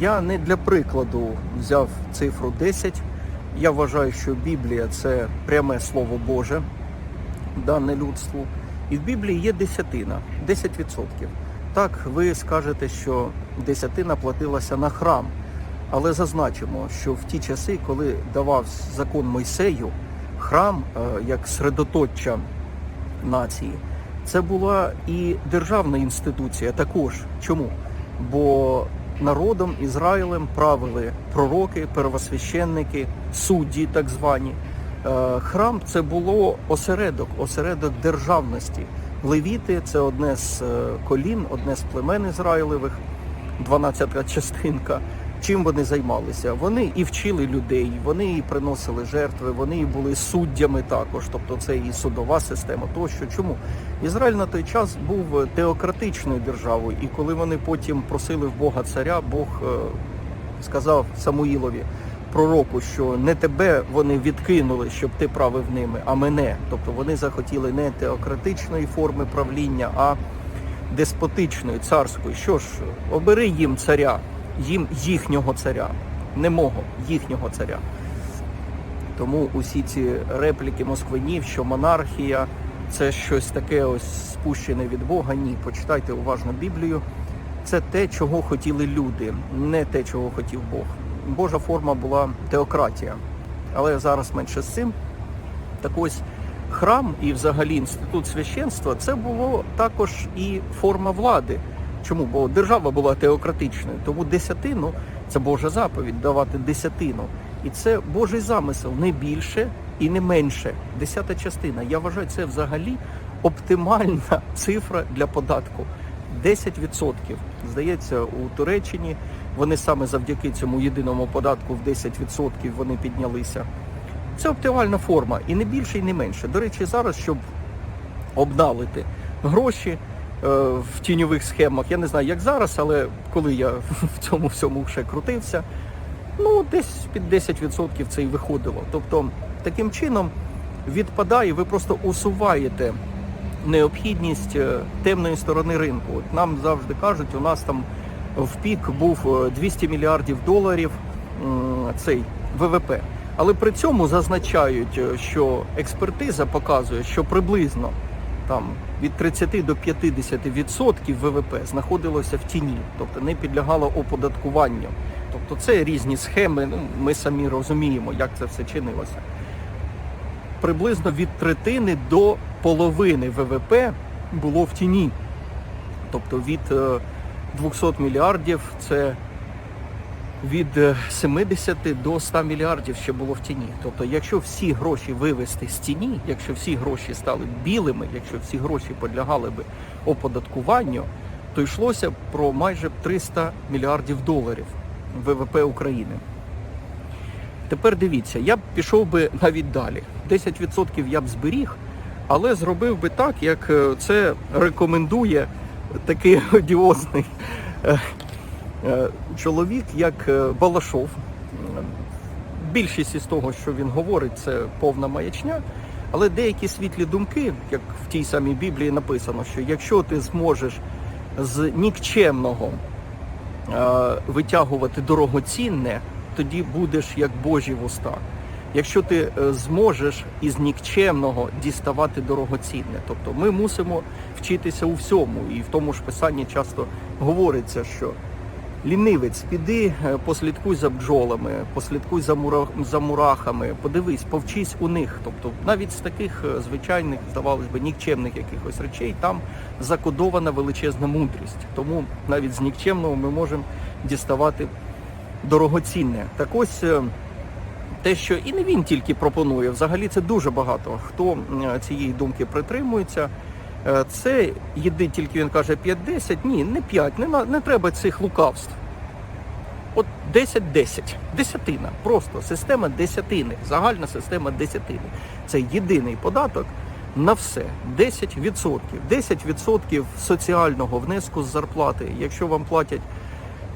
Я не для прикладу взяв цифру 10. Я вважаю, що Біблія це пряме слово Боже, дане людству. І в Біблії є десятина, 10%. Так, ви скажете, що десятина платилася на храм. Але зазначимо, що в ті часи, коли давав закон Мойсею, храм е, як средоточчя нації, це була і державна інституція також. Чому? Бо народом Ізраїлем правили пророки, первосвященники, судді, так звані. Е, Храм це було осередок, осередок державності. Левіти це одне з е, колін, одне з племен Ізраїлевих, 12 частинка. Чим вони займалися? Вони і вчили людей, вони і приносили жертви, вони і були суддями також. Тобто це і судова система. Тощо чому Ізраїль на той час був теократичною державою, і коли вони потім просили в Бога царя, Бог е, сказав Самуїлові, пророку, що не тебе вони відкинули, щоб ти правив ними, а мене. Тобто вони захотіли не теократичної форми правління, а деспотичної, царської. Що ж, обери їм царя, їм їхнього царя, не мого, їхнього царя. Тому усі ці репліки москвинів, що монархія це щось таке ось спущене від Бога. Ні, почитайте уважно Біблію. Це те, чого хотіли люди, не те, чого хотів Бог. Божа форма була теократія. Але зараз менше з цим. Так ось храм і взагалі інститут священства це було також і форма влади. Чому? Бо держава була теократичною, тому десятину це Божа заповідь давати десятину. І це Божий замисел не більше і не менше. Десята частина. Я вважаю, це взагалі оптимальна цифра для податку. 10%. Здається, у Туреччині вони саме завдяки цьому єдиному податку в 10% вони піднялися. Це оптимальна форма, і не більше, і не менше. До речі, зараз, щоб обналити гроші в тіньових схемах, я не знаю, як зараз, але коли я в цьому всьому ще крутився, ну десь під 10% це і виходило. Тобто, таким чином відпадає, ви просто усуваєте необхідність е, темної сторони ринку. От нам завжди кажуть, у нас там в пік був е, 200 мільярдів доларів цей ВВП. Але при цьому зазначають, е, що експертиза показує, що приблизно там від 30 до 50 відсотків ВВП знаходилося в тіні, тобто не підлягало оподаткуванню. Тобто це різні схеми. Ну ми самі розуміємо, як це все чинилося. Приблизно від третини до половини ВВП було в тіні. Тобто від е, 200 мільярдів це від е, 70 до 100 мільярдів ще було в тіні. Тобто, якщо всі гроші вивести з тіні, якщо всі гроші стали білими, якщо всі гроші підлягали би оподаткуванню, то йшлося про майже 300 мільярдів доларів ВВП України. Тепер дивіться, я б пішов би навіть далі. 10% я б зберіг, але зробив би так, як е, це рекомендує такий одіозний е, е, чоловік, як е, Балашов. Більшість із того, що він говорить, це повна маячня. Але деякі світлі думки, як в тій самій Біблії написано, що якщо ти зможеш з нікчемного е, витягувати дорогоцінне, тоді будеш як Божі вуста. Якщо ти е, зможеш із нікчемного діставати дорогоцінне, тобто ми мусимо вчитися у всьому, і в тому ж писанні часто говориться, що лінивець, піди, е, послідкуй за бджолами, послідкуй за, мура... за мурахами, подивись, повчись у них. Тобто навіть з таких е, звичайних, здавалось би, нікчемних якихось речей там закодована величезна мудрість. Тому навіть з нікчемного ми можемо діставати дорогоцінне. Так ось. е, те, що і не він тільки пропонує, взагалі це дуже багато. Хто цієї думки притримується, це єди тільки він каже 5-10, ні, не 5, не, не треба цих лукавств. От 10-10, десятина, просто система десятини, загальна система десятини. Це єдиний податок на все. 10%. 10% соціального внеску з зарплати. Якщо вам платять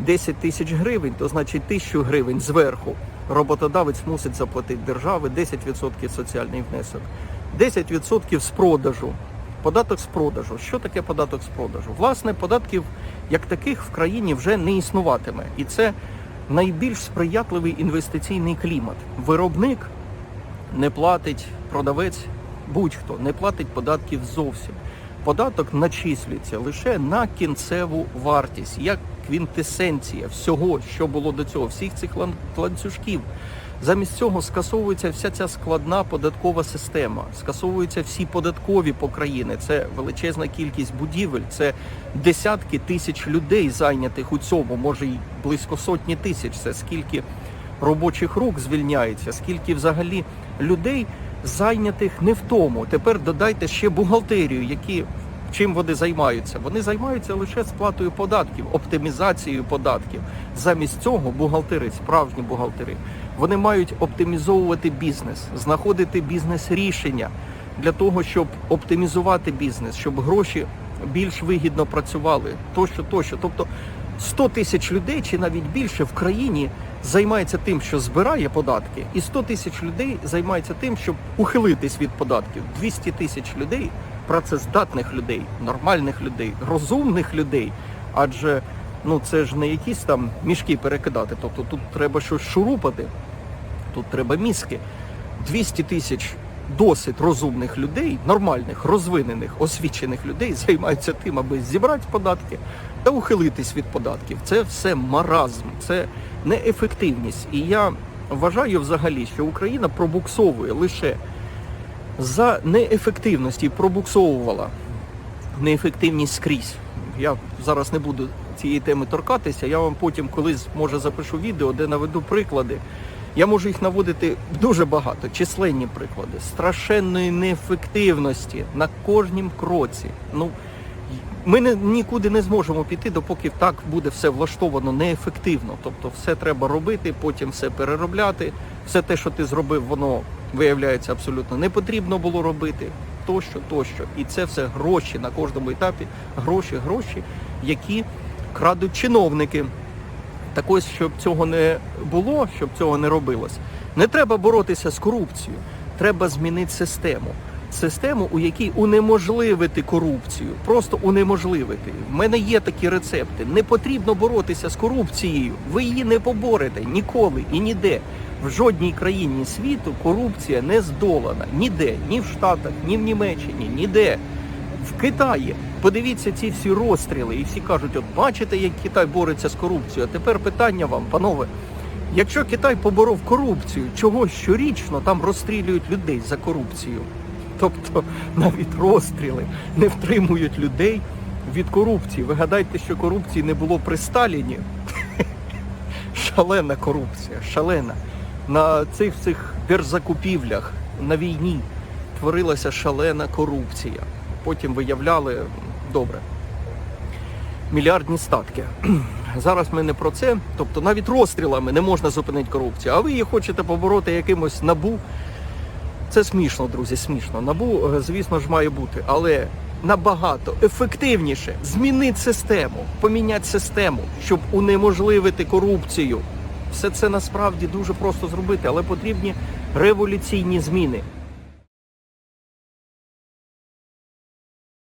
10 тисяч гривень, то значить 1000 гривень зверху роботодавець мусить заплатити державі 10% соціальний внесок, 10% з продажу Податок з продажу. Що таке податок з продажу? Власне, податків як таких в країні вже не існуватиме. І це найбільш сприятливий інвестиційний клімат. Виробник не платить, продавець будь-хто не платить податків зовсім. Податок начислюється лише на кінцеву вартість, як квінтесенція всього, що було до цього, всіх цих ланцюжків. Замість цього скасовується вся ця складна податкова система, скасовуються всі податкові по країни. Це величезна кількість будівель, це десятки тисяч людей зайнятих у цьому, може й близько сотні тисяч. Це скільки робочих рук звільняється, скільки взагалі людей зайнятих не в тому. Тепер додайте ще бухгалтерію, які чим вони займаються. Вони займаються лише сплатою податків, оптимізацією податків. Замість цього бухгалтери, справжні бухгалтери, вони мають оптимізовувати бізнес, знаходити бізнес-рішення для того, щоб оптимізувати бізнес, щоб гроші більш вигідно працювали, тощо, тощо. Тобто 100 тисяч людей чи навіть більше в країні займається тим, що збирає податки, і 100 тисяч людей займається тим, щоб ухилитись від податків. 200 тисяч людей, працездатних людей, нормальних людей, розумних людей. Адже ну це ж не якісь там мішки перекидати. Тобто тут треба щось шурупати, тут треба мізки. 200 тисяч досить розумних людей, нормальних, розвинених, освічених людей займаються тим, аби зібрати податки та ухилитись від податків. Це все маразм, це неефективність. І я вважаю взагалі, що Україна пробуксовує лише за неефективності, пробуксовувала неефективність скрізь. Я зараз не буду цієї теми торкатися. Я вам потім колись може запишу відео, де наведу приклади. Я можу їх наводити дуже багато, численні приклади, страшенної неефективності на кожнім кроці. Ну ми не, нікуди не зможемо піти, допоки так буде все влаштовано неефективно. Тобто все треба робити, потім все переробляти. Все те, що ти зробив, воно виявляється абсолютно не потрібно було робити. Тощо, тощо. І це все гроші на кожному етапі. Гроші, гроші, які крадуть чиновники. Так ось, щоб цього не було, щоб цього не робилось, не треба боротися з корупцією. Треба змінити систему. Систему, у якій унеможливити корупцію, просто унеможливити. В мене є такі рецепти. Не потрібно боротися з корупцією. Ви її не поборете ніколи і ніде. В жодній країні світу корупція не здолана. Ніде, ні в Штатах, ні в Німеччині, ніде. В Китаї подивіться ці всі розстріли, і всі кажуть, от бачите, як Китай бореться з корупцією. А тепер питання вам, панове. Якщо Китай поборов корупцію, чого щорічно там розстрілюють людей за корупцію? Тобто навіть розстріли не втримують людей від корупції. Ви гадайте, що корупції не було при Сталіні? Шалена корупція, шалена. На цих цих держзакупівлях на війні творилася шалена корупція. Потім виявляли добре мільярдні статки. Зараз ми не про це. Тобто навіть розстрілами не можна зупинити корупцію. А ви її хочете побороти якимось набу. Це смішно, друзі, смішно. Набу, е, звісно ж, має бути, але набагато ефективніше змінити систему, поміняти систему, щоб унеможливити корупцію. Все це насправді дуже просто зробити, але потрібні революційні зміни.